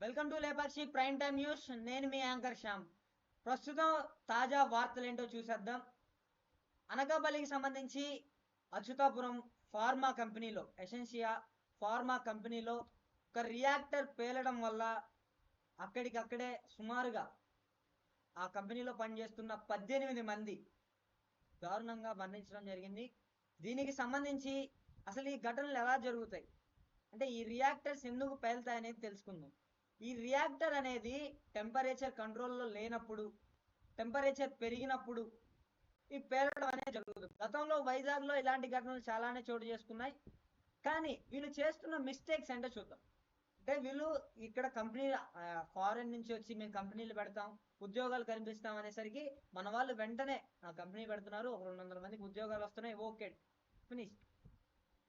Welcome to Lepakshi prime time news. నేను మీ anchor Shyam. ప్రస్తుతం తాజా వార్తలు ఏంటో చూసేద్దాం. అనకాపల్లికి సంబంధించి అచ్యుతాపురం ఫార్మా కంపెనీలో ఎసెన్షియా ఫార్మా కంపెనీలో ఒక రియాక్టర్ పేలడం వల్ల అక్కడికక్కడే సుమారుగా ఆ కంపెనీలో పనిచేస్తున్న పద్దెనిమిది మంది దారుణంగా మరణించడం జరిగింది. దీనికి సంబంధించి అసలు ఈ ఘటనలు ఎలా జరుగుతాయి? అంటే ఈ రియాక్టర్స్ ఎందుకు పేలుతాయి అనేది తెలుసుకుందాం. ఈ రియాక్టర్ అనేది టెంపరేచర్ కంట్రోల్లో లేనప్పుడు టెంపరేచర్ పెరిగినప్పుడు ఈ పేలడం అనేది జరుగుతుంది. గతంలో వైజాగ్లో ఇలాంటి ఘటనలు చాలానే చోటు చేసుకున్నాయి. కానీ వీళ్ళు చేస్తున్న మిస్టేక్స్ అంటే చూద్దాం. అంటే వీళ్ళు ఇక్కడ కంపెనీ ఫారెన్ నుంచి వచ్చి మేము కంపెనీలు పెడతాం ఉద్యోగాలు కనిపిస్తాం అనేసరికి మన వాళ్ళు వెంటనే ఆ కంపెనీ పెడుతున్నారు ఒక రెండు వందల మందికి ఉద్యోగాలు వస్తున్నాయి ఓకే. ఫినిష్.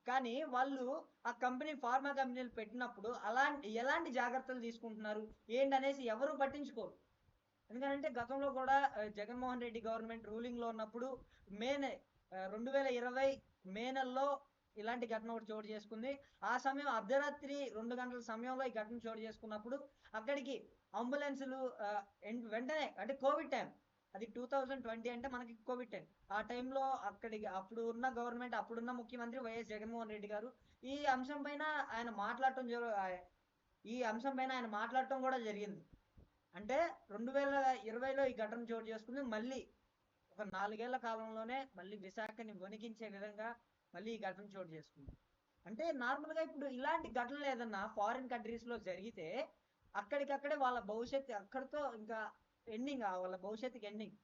కానీ వాళ్ళు ఆ కంపెనీ ఫార్మా కంపెనీలు పెట్టినప్పుడు అలాంటి ఎలాంటి జాగ్రత్తలు తీసుకుంటున్నారు? ఏంటనేసి ఎవరు పట్టించుకోరు. ఎందుకంటే గతంలో కూడా జగన్మోహన్ రెడ్డి గవర్నమెంట్ రూలింగ్లో ఉన్నప్పుడు మే రెండు వేల ఇరవై మే నెలలో ఇలాంటి ఘటన ఒకటి చోటు చేసుకుంది. ఆ సమయం అర్ధరాత్రి రెండు గంటల సమయంలో ఈ ఘటన చోటు చేసుకున్నప్పుడు అక్కడికి అంబులెన్సులు వెంటనే అంటే కోవిడ్ టైం అది టూ థౌజండ్ ట్వంటీ అంటే మనకి కోవిడ్ టైం ఆ టైంలో అక్కడికి అప్పుడు ఉన్న గవర్నమెంట్ అప్పుడున్న ముఖ్యమంత్రి వైఎస్ జగన్మోహన్ రెడ్డి గారు ఈ అంశం పైన ఆయన మాట్లాడటం జరు ఈ అంశం పైన ఆయన మాట్లాడటం కూడా జరిగింది. అంటే రెండు వేల ఇరవైలో ఈ ఘటన చోటు చేసుకుంది. మళ్ళీ ఒక నాలుగేళ్ళ కాలంలోనే మళ్ళీ విశాఖని వణికించే విధంగా మళ్ళీ ఈ ఘటన చోటు చేసుకుంది. అంటే నార్మల్గా ఇప్పుడు ఇలాంటి ఘటనలు ఏదన్నా ఫారిన్ కంట్రీస్లో జరిగితే అక్కడికక్కడే వాళ్ళ భవిష్యత్తు అక్కడితో ఇంకా ఎండింగ్ వాళ్ళ భవిష్యత్తుకి ఎండింగ్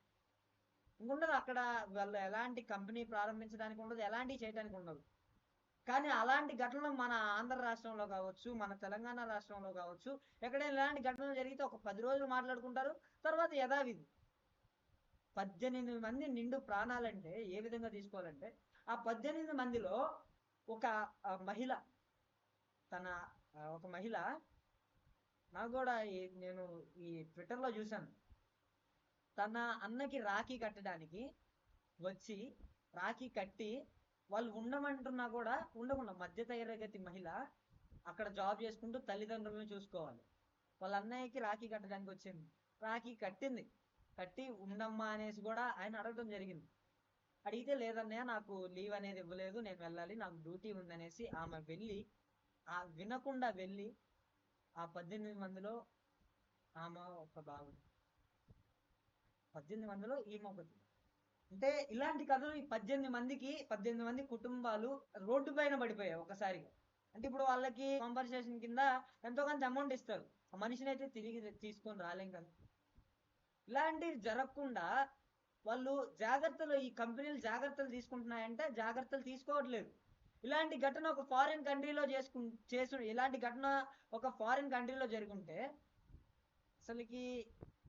ఉండదు అక్కడ వాళ్ళు ఎలాంటి కంపెనీ ప్రారంభించడానికి ఉండదు ఎలాంటి చేయడానికి ఉండదు. కానీ అలాంటి ఘటనలు మన ఆంధ్ర రాష్ట్రంలో కావచ్చు మన తెలంగాణ రాష్ట్రంలో కావచ్చు ఎక్కడైనా ఇలాంటి ఘటనలు జరిగితే ఒక పది రోజులు మాట్లాడుకుంటారు తర్వాత యథావిధి. పద్దెనిమిది మంది నిండు ప్రాణాలంటే ఏ విధంగా తీసుకోవాలంటే ఆ పద్దెనిమిది మందిలో ఒక మహిళ తన ఒక మహిళ నాకు కూడా నేను ఈ ట్విట్టర్లో చూశాను. తన అన్నకి రాఖీ కట్టడానికి వచ్చి రాఖీ కట్టి వాళ్ళు ఉండమంటున్నా కూడా ఉండకుండా మధ్య తరగతి మహిళ అక్కడ జాబ్ చేసుకుంటూ తల్లిదండ్రులను చూసుకోవాలి. వాళ్ళ అన్నయ్యకి రాఖీ కట్టడానికి వచ్చింది. రాఖీ కట్టింది. కట్టి ఉండమ్మా అనేసి కూడా ఆయన అడగడం జరిగింది. అడిగితే లేదన్నయ్య నాకు లీవ్ అనేది ఇవ్వలేదు నేను వెళ్ళాలి నాకు డ్యూటీ ఉందనేసి ఆమె వెళ్ళి ఆ వినకుండా వెళ్ళి ఆ పద్దెనిమిది మందిలో ఆమె ఒక బాగుంది పద్దెనిమిది మందిలో ఈమె ఒకటి. అంటే ఇలాంటి కథలు ఈ పద్దెనిమిది మందికి పద్దెనిమిది మంది కుటుంబాలు రోడ్డు పైన పడిపోయాయి ఒకసారిగా. అంటే ఇప్పుడు వాళ్ళకి కాంపన్సేషన్ కింద ఎంతో కొంత అమౌంట్ ఇస్తారు. ఆ మనిషిని అయితే తిరిగి తీసుకొని రాలేం కదా. ఇలాంటివి జరగకుండా వాళ్ళు జాగ్రత్తలు ఈ కంపెనీలు జాగ్రత్తలు తీసుకుంటున్నాయంటే జాగ్రత్తలు తీసుకోవట్లేదు. ఇలాంటి ఘటన ఒక ఫారిన్ కంట్రీలో చేసుకు చేసు ఇలాంటి ఘటన ఒక ఫారిన్ కంట్రీలో జరుగుంటే అసలుకి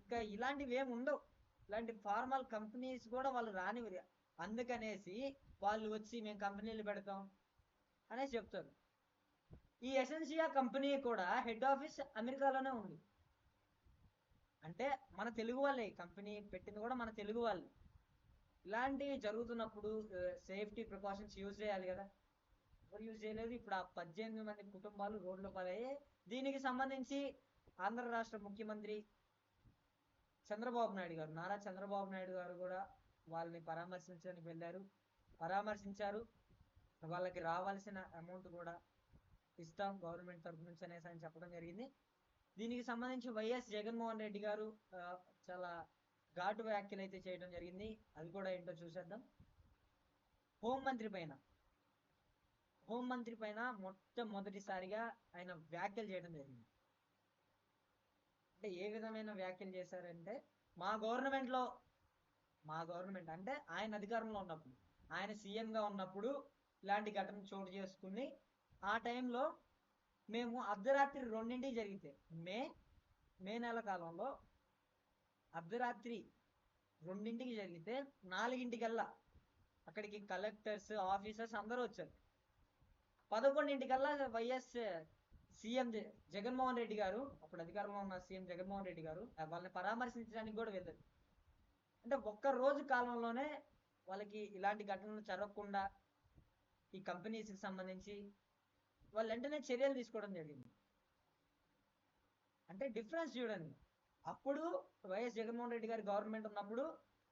ఇంకా ఇలాంటివి ఏమి ఉండవు. ఇలాంటి ఫార్మల్ కంపెనీస్ కూడా వాళ్ళు రానివ్వరు. అందుకనేసి వాళ్ళు వచ్చి మేము కంపెనీలు పెడతాం అనేసి చెప్తారు. ఈ ఎసెన్సియా కంపెనీ కూడా హెడ్ ఆఫీస్ అమెరికాలోనే ఉంది. అంటే మన తెలుగు వాళ్ళే ఈ కంపెనీ పెట్టింది కూడా మన తెలుగు వాళ్ళు. ఇలాంటివి జరుగుతున్నప్పుడు సేఫ్టీ ప్రికాషన్స్ యూజ్ చేయాలి కదా. ఎవరు యూజ్ చేయలేదు. ఇప్పుడు ఆ పద్దెనిమిది మంది కుటుంబాలు రోడ్ల పాలయ్యాయి దీనికి సంబంధించి ఆంధ్ర రాష్ట్ర ముఖ్యమంత్రి చంద్రబాబు నాయుడు గారు నారా చంద్రబాబు నాయుడు గారు కూడా వాళ్ళని పరామర్శించడానికి వెళ్ళారు. పరామర్శించారు. వాళ్ళకి రావాల్సిన అమౌంట్ కూడా ఇస్తాం గవర్నమెంట్ తరపు నుంచి అనేసి ఆయన చెప్పడం జరిగింది. దీనికి సంబంధించి వైఎస్ జగన్మోహన్ రెడ్డి గారు చాలా ఘాటు వ్యాఖ్యలు అయితే చేయడం జరిగింది. అది కూడా ఏంటో చూసేద్దాం. హోంమంత్రి పైన హోంమంత్రి పైన మొట్టమొదటిసారిగా ఆయన వ్యాఖ్యలు చేయడం జరిగింది. అంటే ఏ విధమైన వ్యాఖ్యలు చేశారంటే మా గవర్నమెంట్లో మా గవర్నమెంట్ అంటే ఆయన అధికారంలో ఉన్నప్పుడు ఆయన సీఎంగా ఉన్నప్పుడు ఇలాంటి ఘటన చోటు చేసుకుని ఆ టైంలో మేము అర్ధరాత్రి రెండింటికి జరిగితే మే మే నెల కాలంలో అర్ధరాత్రి రెండింటికి జరిగితే నాలుగింటికల్లా అక్కడికి కలెక్టర్స్ ఆఫీసర్స్ అందరూ వచ్చారు. పదకొండింటికల్లా వైఎస్ సీఎం జగన్మోహన్ రెడ్డి గారు అప్పుడు అధికారంలో ఉన్న సీఎం జగన్మోహన్ రెడ్డి గారు వాళ్ళని పరామర్శించడానికి కూడా వెళ్ళదు అంటే ఒక్క రోజు కాలంలోనే వాళ్ళకి ఇలాంటి ఘటనలు జరగకుండా ఈ కంపెనీస్కి సంబంధించి వాళ్ళు వెంటనే చర్యలు తీసుకోవడం జరిగింది. అంటే డిఫరెన్స్ చూడండి. అప్పుడు వైఎస్ జగన్మోహన్ రెడ్డి గారి గవర్నమెంట్ ఉన్నప్పుడు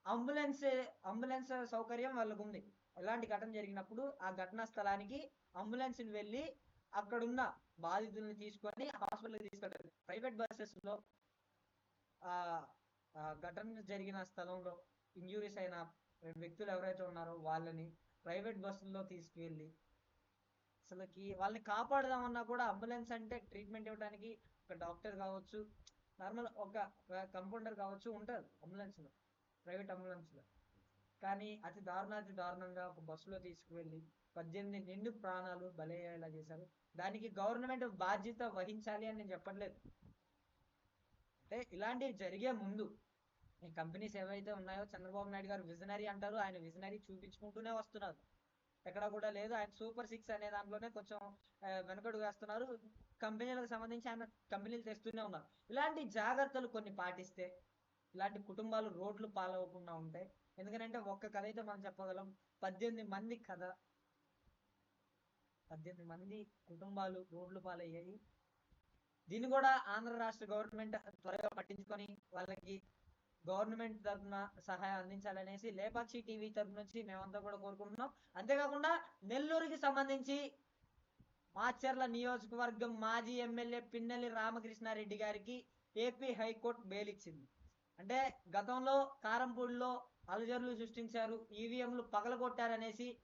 అంబులెన్స్ అంబులెన్స్ సౌకర్యం వాళ్ళకు ఉంది ఎలాంటి ఘటన జరిగినప్పుడు ఆ ఘటనా స్థలానికి అంబులెన్స్ వెళ్ళి అక్కడున్న బాధితుల్ని తీసుకొని హాస్పిటల్కి తీసుకెళ్తారు. ప్రైవేట్ బస్సెస్లో ఆ ఘటన జరిగిన స్థలంలో ఇంజురీస్ అయిన వ్యక్తులు ఎవరైతే ఉన్నారో వాళ్ళని ప్రైవేట్ బస్సుల్లో తీసుకువెళ్ళి అసలుకి వాళ్ళని కాపాడదామన్నా కూడా అంబులెన్స్ అంటే ట్రీట్మెంట్ ఇవ్వడానికి ఒక డాక్టర్ కావచ్చు నార్మల్ ఒక కంపౌండర్ కావచ్చు ఉంటారు అంబులెన్స్లో ప్రైవేట్ అంబులెన్స్లో. కానీ అతి దారుణాతి దారుణంగా ఒక బస్సులో తీసుకువెళ్ళి పద్దెనిమిది నిండు ప్రాణాలు బలయ్యేలా చేశారు. దానికి గవర్నమెంట్ బాధ్యత వహించాలి అని నేను చెప్పట్లేదు. అంటే ఇలాంటివి జరిగే ముందు ఈ కంపెనీస్ ఏవైతే ఉన్నాయో చంద్రబాబు నాయుడు గారు విజనరీ అంటారు. ఆయన విజనరీ చూపించుకుంటూనే వస్తున్నారు. ఎక్కడ కూడా లేదు. ఆయన సూపర్ సిక్స్ అనే దాంట్లోనే కొంచెం వెనకడు వేస్తున్నారు. కంపెనీలకు సంబంధించి ఆయన కంపెనీలు తెస్తూనే ఉన్నారు. ఇలాంటి జాగ్రత్తలు కొన్ని పాటిస్తే ఇలాంటి కుటుంబాలు రోడ్లు పాలవకుండా ఉంటాయి ఎందుకంటే ఒక్క కథ అయితే మనం చెప్పగలం. పద్దెనిమిది మంది కథ. పద్దెనిమిది మంది కుటుంబాలు రోడ్లు పాలయ్యాయి. దీన్ని కూడా ఆంధ్ర రాష్ట్ర గవర్నమెంట్ త్వరగా పట్టించుకొని వాళ్ళకి గవర్నమెంట్ తరఫున సహాయం అందించాలనేసి లేపాక్షి టీవీ తరఫు నుంచి మేమంతా కూడా కోరుకుంటున్నాం. అంతేకాకుండా నెల్లూరుకి సంబంధించి మాచర్ల నియోజకవర్గం మాజీ ఎమ్మెల్యే పిన్నెల్లి రామకృష్ణారెడ్డి గారికి ఏపీ హైకోర్టు బెయిల్ ఇచ్చింది. అంటే గతంలో కారంపూడిలో అలజడులు సృష్టించారు. ఈవీఎంలు పగలగొట్టారనేసి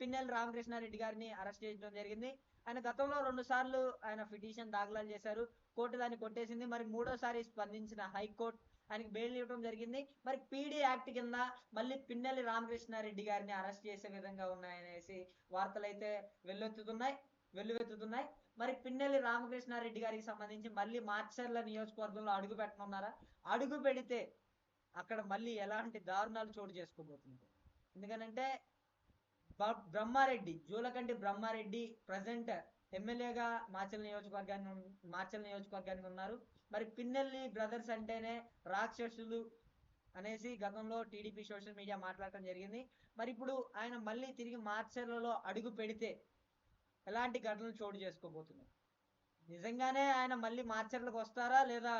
పిన్నెల్లి రామకృష్ణారెడ్డి గారిని అరెస్ట్ చేయడం జరిగింది. ఆయన గతంలో రెండు సార్లు ఆయన పిటిషన్ దాఖలు చేశారు. కోర్టు దాన్ని కొట్టేసింది. మరి మూడోసారి స్పందించిన హైకోర్టు ఆయనకి బెయిల్ ఇవ్వడం జరిగింది. మరి పీడీ యాక్ట్ కింద మళ్ళీ పిన్నెల్లి రామకృష్ణారెడ్డి గారిని అరెస్ట్ చేసే విధంగా ఉన్నాయనేసి వార్తలు అయితే వెల్లువెత్తుతున్నాయి. వెల్లువెత్తుతున్నాయి. మరి పిన్నెల్లి రామకృష్ణారెడ్డి గారికి సంబంధించి మళ్ళీ మార్చర్ల నియోజకవర్గంలో అడుగు పెట్టనున్నారా? అడుగు పెడితే అక్కడ మళ్ళీ ఎలాంటి దారుణాలు చోటు చేసుకోబోతుంది ఎందుకనంటే బ- బ్రహ్మారెడ్డి జూలకంటి బ్రహ్మారెడ్డి ప్రజెంట్ ఎమ్మెల్యేగా మాచల్ నియోజకవర్గాన్ని మాచల్ నియోజకవర్గానికి ఉన్నారు. మరి పిన్నెల్లి బ్రదర్స్ అంటేనే రాక్షసులు అనేసి గతంలో టీడీపీ సోషల్ మీడియా మాట్లాడటం జరిగింది. మరి ఇప్పుడు ఆయన మళ్ళీ తిరిగి మార్చర్లలో అడుగు పెడితే ఎలాంటి ఘటనలు చోటు చేసుకోబోతున్నాయి? నిజంగానే ఆయన మళ్ళీ మార్చర్లకు వస్తారా లేదా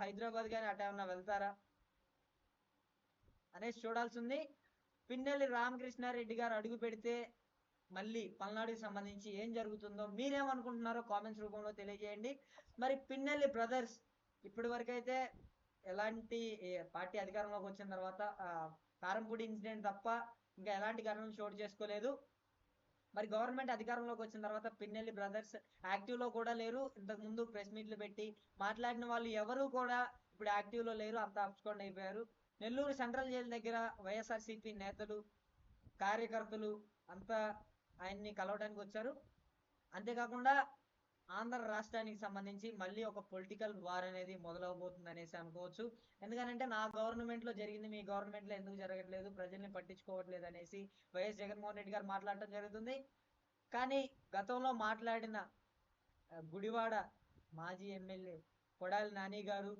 హైదరాబాద్ కానీ అటు ఏమన్నా వెళ్తారా? అనేసి చూడాల్సి ఉంది పిన్నెల్లి రామకృష్ణారెడ్డి గారు అడుగు పెడితే మళ్ళీ పల్నాడుకి సంబంధించి ఏం జరుగుతుందో మీరేమనుకుంటున్నారో కామెంట్స్ రూపంలో తెలియజేయండి. మరి పిన్నెల్లి బ్రదర్స్ ఇప్పటి వరకైతే ఎలాంటి పార్టీ అధికారంలోకి వచ్చిన తర్వాత కారంపూడి ఇన్సిడెంట్ తప్ప ఇంకా ఎలాంటి ఘటనలు చోటు చేసుకోలేదు. మరి గవర్నమెంట్ అధికారంలోకి వచ్చిన తర్వాత పిన్నెల్లి బ్రదర్స్ యాక్టివ్లో కూడా లేరు. ఇంతకు ముందు ప్రెస్ మీట్లు పెట్టి మాట్లాడిన వాళ్ళు ఎవరు కూడా ఇప్పుడు యాక్టివ్లో లేరు. అంతా అప్స్కొండ్ అయిపోయారు. నెల్లూరు సెంట్రల్ జైలు దగ్గర వైఎస్ఆర్సీపీ నేతలు కార్యకర్తలు అంతా ఆయన్ని కలవడానికి వచ్చారు. అంతేకాకుండా ఆంధ్ర రాష్ట్రానికి సంబంధించి మళ్ళీ ఒక పొలిటికల్ వార్ అనేది మొదలవబోతుంది అనేసి అనుకోవచ్చు. ఎందుకంటే నా గవర్నమెంట్లో జరిగింది మీ గవర్నమెంట్లో ఎందుకు జరగట్లేదు ప్రజల్ని పట్టించుకోవట్లేదు అనేసి వైఎస్ జగన్మోహన్ రెడ్డి గారు మాట్లాడటం జరుగుతుంది. కానీ గతంలో మాట్లాడిన గుడివాడ మాజీ ఎమ్మెల్యే కొడాలి నాని గారు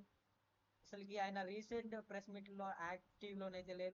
అసలుకి ఆయన రీసెంట్ ప్రెస్ మీట్లో యాక్టివ్ లోనైతే లేదు.